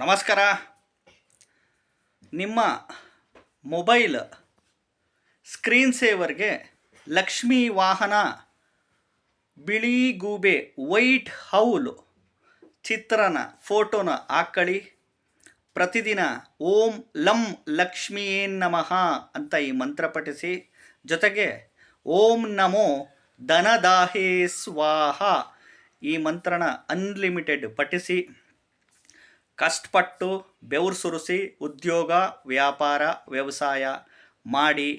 ನಮಸ್ಕಾರ. ನಿಮ್ಮ mobile screen ಸೇವರ್ಗೆ Lakshmi ವಾಹನ, ಬಿಳಿ ಗೂಬೆ, ವೈಟ್ ಹೌಲ್ ಚಿತ್ರನ ಫೋಟೋನ ಹಾಕ್ಕಳಿ ಪ್ರತಿದಿನ ಓಂ ಲಂ ಲಕ್ಷ್ಮಿಯೇ ನಮಃ ಅಂತ ಈ ಮಂತ್ರ ಪಠಿಸಿ. ಜೊತೆಗೆ ಓಂ ನಮೋ ಧನದಾಹೇ ಸ್ವಾಹ ಈ ಮಂತ್ರನ ಅನ್ಲಿಮಿಟೆಡ್ ಪಠಿಸಿ. ಕಷ್ಟಪಟ್ಟು ಬೆವರು ಸುರಿಸಿ ಉದ್ಯೋಗ, ವ್ಯಾಪಾರ, ವ್ಯವಸಾಯ ಮಾಡಿ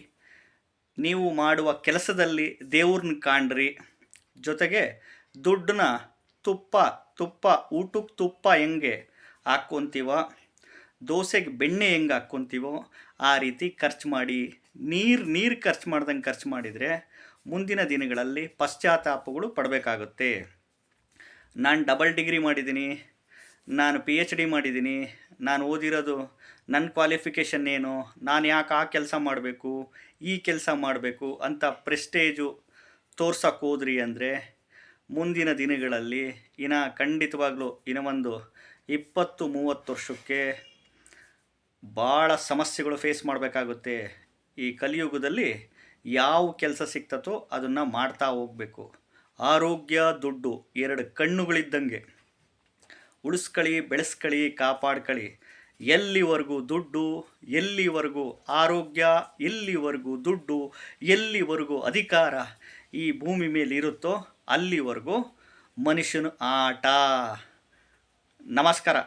ನೀವು ಮಾಡುವ ಕೆಲಸದಲ್ಲಿ ದೇವ್ರನ್ನ ಕಾಣ್ರಿ. ಜೊತೆಗೆ ದುಡ್ಡನ್ನ ತುಪ್ಪ ತುಪ್ಪ, ಊಟಕ್ಕೆ ತುಪ್ಪ ಹೆಂಗೆ ಹಾಕ್ಕೊಂತೀವೋ, ದೋಸೆಗೆ ಬೆಣ್ಣೆ ಹೆಂಗೆ ಹಾಕ್ಕೊತೀವೋ ಆ ರೀತಿ ಖರ್ಚು ಮಾಡಿ, ನೀರು ನೀರು ಖರ್ಚು ಮಾಡ್ದಂಗೆ ಖರ್ಚು ಮಾಡಿದರೆ ಮುಂದಿನ ದಿನಗಳಲ್ಲಿ ಪಶ್ಚಾತ್ತಾಪಗಳು ಪಡಬೇಕಾಗುತ್ತೆ. ನಾನು ಡಬಲ್ ಡಿಗ್ರಿ ಮಾಡಿದ್ದೀನಿ. ನಾನು ಪಿ ಎಚ್ ಡಿ ಮಾಡಿದ್ದೀನಿ. ನಾನು ಓದಿರೋದು ನನ್ನ ಕ್ವಾಲಿಫಿಕೇಷನ್ ಏನು? ನಾನು ಯಾಕೆ ಆ ಕೆಲಸ ಮಾಡಬೇಕು? ಈ ಕೆಲಸ ಮಾಡಬೇಕು ಅಂತ ಪ್ರೆಸ್ಟೇಜು ತೋರ್ಸೋಕ್ಕೆ ಹೋದ್ರಿ ಅಂದರೆ ಮುಂದಿನ ದಿನಗಳಲ್ಲಿ ಇನ್ನು ಖಂಡಿತವಾಗ್ಲೂ ಇನ್ನು ಒಂದು ಇಪ್ಪತ್ತು ಮೂವತ್ತು ವರ್ಷಕ್ಕೆ ಭಾಳ ಸಮಸ್ಯೆಗಳು ಫೇಸ್ ಮಾಡಬೇಕಾಗುತ್ತೆ. ಈ ಕಲಿಯುಗದಲ್ಲಿ ಯಾವ ಕೆಲಸ ಸಿಗ್ತತೋ ಅದನ್ನು ಮಾಡ್ತಾ ಹೋಗಬೇಕು. ಆರೋಗ್ಯ, ದುಡ್ಡು ಎರಡು ಕಣ್ಣುಗಳಿದ್ದಂಗೆ. ಉಳಿಸ್ಕೊಳ್ಳಿ ಬೆಳೆಸ್ಕೊಳ್ಳಿ ಕಾಪಾಡ್ಕೊಳ್ಳಿ ಎಲ್ಲಿವರೆಗೂ ದುಡ್ಡು, ಎಲ್ಲಿವರೆಗೂ ಆರೋಗ್ಯ, ಎಲ್ಲಿವರೆಗೂ ದುಡ್ಡು, ಎಲ್ಲಿವರೆಗೂ ಅಧಿಕಾರ ಈ ಭೂಮಿ ಮೇಲೆ ಇರುತ್ತೋ ಅಲ್ಲಿವರೆಗೂ ಮನುಷ್ಯನ ಆಟ. ನಮಸ್ಕಾರ.